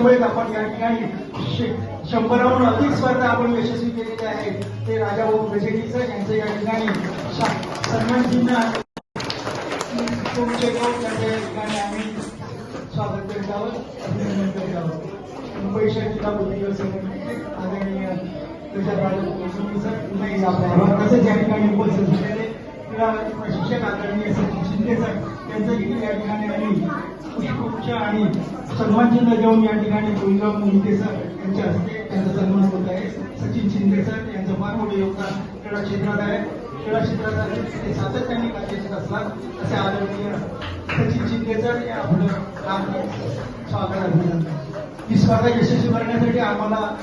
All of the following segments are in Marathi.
त्याच्यामुळेच आपण या ठिकाणी शंभराहून अधिक स्पर्धा आपण यशस्वी केलेल्या आहेत. ते राजा भाऊ सर यांचं या ठिकाणी सन्मान चिन्ह त्यांच्या या ठिकाणी आम्ही स्वागत करीत आहोत. अभिनंदन करीत आहोत. मुंबई शहर जिल्हा बुद्धिबळ संघटनेचे आदरणीय या ठिकाणी उपस्थित झालेले क्रीडा प्रशिक्षक आदरणीय सचिन शिंदे या ठिकाणी आम्ही पुष्पगुच्छ आणि सन्मानचिन्ह देऊन या ठिकाणी गोविंदराव मोहिते सर यांच्या हस्ते त्यांचा सन्मान होत आहे. सचिन शिंदे सर यांचं फार मोठं योगदान क्रीडा क्षेत्रात आहे. क्रीडा क्षेत्रात ते सातत्याने कार्यरत असतात. असे आदरणीय सचिन शिंदे सर या आपलं काम स्वागत अभिनंदन. ही स्पर्धा यशस्वी करण्यासाठी आम्हाला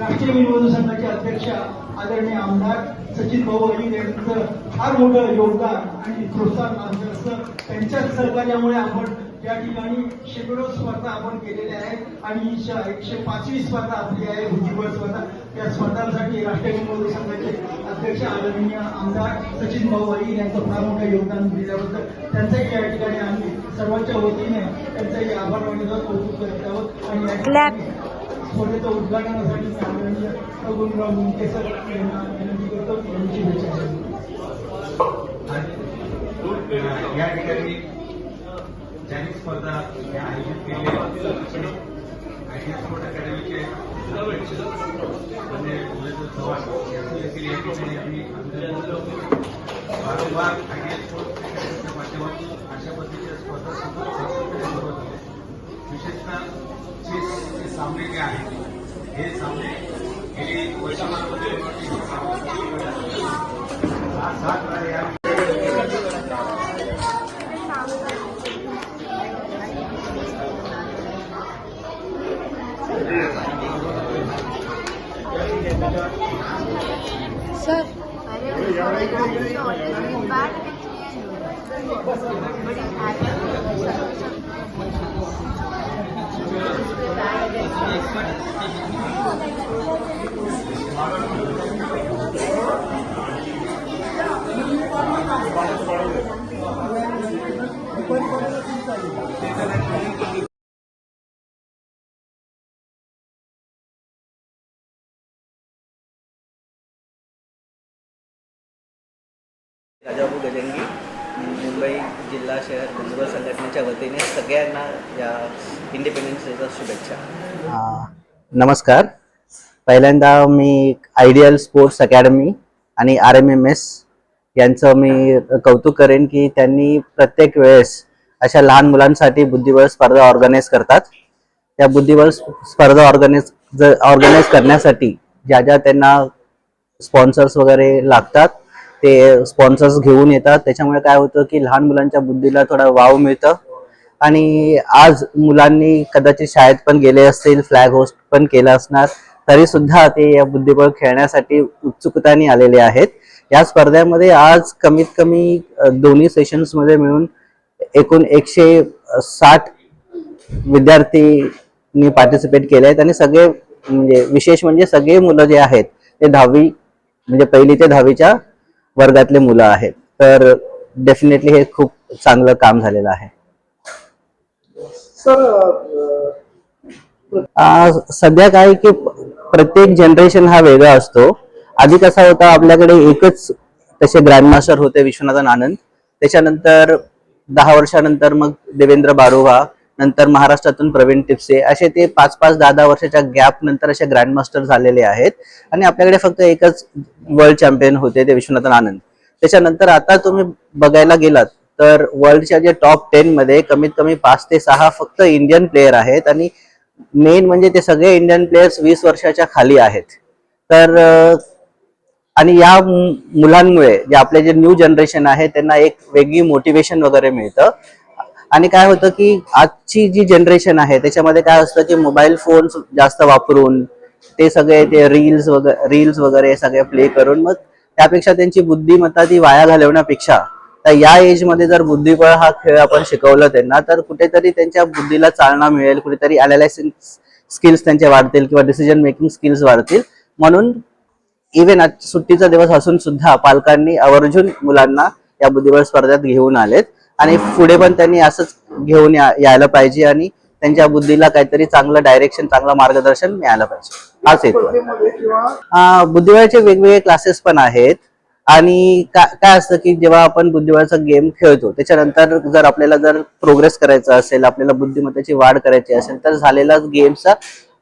राष्ट्रीय विनोद संघाचे अध्यक्ष आदरणीय आमदार सचिन भाऊ अहिर यांचं फार मोठं योगदान आणि प्रोत्साहन आमचं असतं त्यांच्याच सहकार्यामुळे आपण या ठिकाणी शेकडो स्पर्धा आपण केलेल्या आहेत. आणि एकशे पाचवी स्पर्धा आपली आहे बुद्धिबळ स्पर्धा. या स्पर्धांसाठी राष्ट्रीय विनोद संघाचे अध्यक्ष आदरणीय आमदार सचिन भाऊ अहिर यांचं फार मोठं योगदान दिल्याबद्दल त्यांचंही या ठिकाणी आम्ही सर्वांच्या वतीने त्यांचंही आभार मानण्याचं कौतुक करत आहोत. आणि स्पर्धेचं उद्घाटनासाठी मी आदरणीय रघुनराव मुंके यांना विनंती करतो. यांची विचार या ठिकाणी ज्यांनी स्पर्धा आयोजित केली आय स्पोर्ट अकॅडमीचे म्हणजे चव्हाण यांचं देखील या ठिकाणी आम्ही वारंवार आय स्पोर्ट अकॅडमीच्या माध्यमातून अशा पद्धतीच्या स्पर्धा सुरू विशेषतः चेस जे सामने जे आहेत हे सामने गेली वर्षभरामध्ये सात सात वेळा या सर राजाभाऊ गजंगी मुंबई जिल्हा शहर बुद्धिबळ संघटनेच्या वतीने सगळ्यांना या इंडिपेंडन्स डेच्या शुभेच्छा. नमस्कार. पहिल्यांदा मी आयडियल स्पोर्ट्स अकॅडमी आणि आर एम एम एस यांचं मी कौतुक करेन की त्यांनी प्रत्येक वेळेस अशा लहान मुलांसाठी बुद्धिबळ स्पर्धा ऑर्गनाईज करतात. त्या बुद्धिबळ स्पर्धा ऑर्गनाईज ऑर्गनाईज करण्यासाठी ज्या ज्या त्यांना स्पॉन्सर्स वगैरे लागतात ते स्पॉन्सर्स घेऊन येतात. त्याच्यामुळे काय होतं की लहान मुलांच्या बुद्धीला थोडा वाव मिळतं. आणि आज मुलांनी कदाचित शाळेत पण गेले असतील फ्लॅग होस्ट पण केला असणार तरी सुद्धा ते या बुद्धिबळ खेळण्यासाठी उत्सुकताने आलेले आहेत. या स्पर्धेमध्ये आज कमीत कमी दोन्ही सेशन्समध्ये मिळून एकूण एकशे साठ विद्यार्थींनी पार्टिसिपेट केले आहेत. आणि सगळे म्हणजे विशेष म्हणजे सगळे मुलं जे आहेत ते दहावी म्हणजे पहिली ते दहावीच्या वर्गातले मुलं आहेत. तर डेफिनेटली हे खूप चांगलं काम झालेलं आहे. सध्या काय की प्रत्येक जनरेशन हा वेगळा असतो. आधी कसा होता आपल्याकडे एकच तसे ग्रँडमास्टर होते विश्वनाथन आनंद. त्याच्यानंतर दहा वर्षानंतर मग देवेंद्र बारोहा नंतर महाराष्ट्रातून प्रवीण टिपसे असे ते पाच पाच दहा दहा वर्षाच्या गॅप नंतर असे ग्रँडमास्टर झालेले आहेत. आणि आपल्याकडे फक्त एकच वर्ल्ड चॅम्पियन होते ते विश्वनाथन आनंद. त्याच्यानंतर आता तुम्ही बघायला गेलात तर वर्ल्डच्या जे टॉप टेन मध्ये कमीत कमी पाच ते सहा फक्त इंडियन प्लेयर आहेत आणि मेन म्हणजे ते सगळे इंडियन प्लेयर्स वीस वर्षाच्या खाली आहेत. तर आणि या मुलांमुळे जे आपले जे न्यू जनरेशन आहे त्यांना एक वेगळी मोटिवेशन वगैरे मिळतं. आणि काय होतं की आजची जी जनरेशन आहे त्याच्यामध्ये काय असतं की मोबाईल फोन्स जास्त वापरून ते सगळे ते रील्स वगैरे रील्स वगैरे सगळे प्ले करून मग त्यापेक्षा त्यांची बुद्धिमत्ता ती वाया घालवण्यापेक्षा तर या एजमध्ये जर बुद्धिबळ हा खेळ आपण शिकवलं त्यांना तर कुठेतरी त्यांच्या बुद्धीला चालना मिळेल कुठेतरी अनालायसिंग स्किल्स त्यांचे वाढतील किंवा डिसिजन मेकिंग स्किल्स वाढतील. म्हणून इव्हन सुट्टीचा दिवस असून सुद्धा पालकांनी आवर्जून मुलांना या बुद्धिबळ स्पर्धेत घेऊन आलेत. आणि पुढे पण त्यांनी असंच घेऊन यायला पाहिजे आणि त्यांच्या बुद्धीला काहीतरी चांगलं डायरेक्शन चांगलं मार्गदर्शन मिळालं पाहिजे. हाच हेतू बुद्धिबळाचे वेगवेगळे क्लासेस पण आहेत. आणि काय असतं की जेव्हा आपण बुद्धिबळाचा गेम खेळतो त्याच्यानंतर जर आपल्याला जर प्रोग्रेस करायचा असेल आपल्याला बुद्धिमत्तेची वाढ करायची असेल तर झालेला गेमचा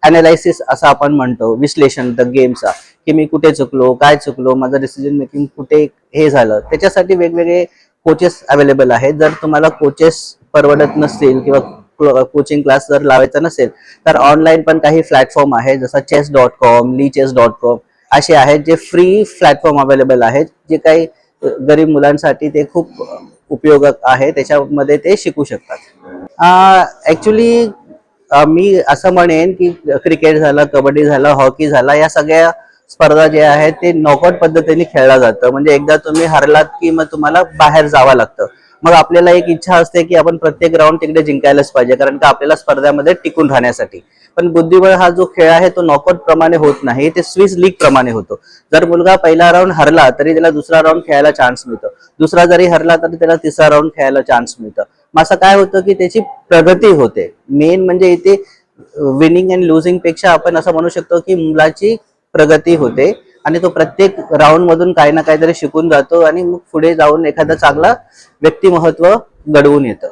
अनालायसिस असं आपण म्हणतो विश्लेषण द गेमचा की मी कुठे चुकलो काय चुकलो माझं डिसिजन मेकिंग कुठे हे झालं. त्याच्यासाठी वेगवेगळे कोचेस अवेलेबल आहेत. जर तुम्हाला कोचेस परवडत नसतील किंवा कोचिंग क्लास जर लावायचा नसेल तर ऑनलाईन पण काही प्लॅटफॉर्म आहे जसं chess dot com lichess dot com असे आहेत जे फ्री प्लॅटफॉर्म अवेलेबल आहेत. जे काही गरीब मुलांसाठी ते खूप उपयोगक आहे. त्याच्यामध्ये ते शिकू शकतात. ऍक्च्युली मी असं म्हणेन की क्रिकेट झालं कबड्डी झालं हॉकी झाला या सगळ्या स्पर्धा जे आहे ते नॉकआउट पद्धतीने खेळला जातं. म्हणजे एकदा तुम्ही हरलात की मग तुम्हाला बाहेर जावं लागतं. मग आपल्याला एक इच्छा असते की आपण प्रत्येक राऊंड तिकडे जिंकायलाच पाहिजे कारण का आपल्याला स्पर्धामध्ये टिकून राहण्यासाठी. पण बुद्धिबळ हा जो खेळ आहे तो नॉकआउट प्रमाणे होत नाही. ते स्विस लीग प्रमाणे होतो. जर मुलगा पहिला राऊंड हरला तरी त्याला दुसरा राऊंड खेळायला चान्स मिळतो. दुसरा जरी हरला तरी त्याला तिसरा राऊंड खेळायला चान्स मिळतं. मग असं काय होतं की त्याची प्रगती होते. मेन म्हणजे इथे विनिंग अँड लुझिंगपेक्षा आपण असं म्हणू शकतो की मुलाची प्रगती होते आणि तो प्रत्येक राऊंड मधून काही ना काहीतरी शिकून जातो आणि मग पुढे जाऊन एखादं चांगलं व्यक्तिमहत्व घडवून येतं.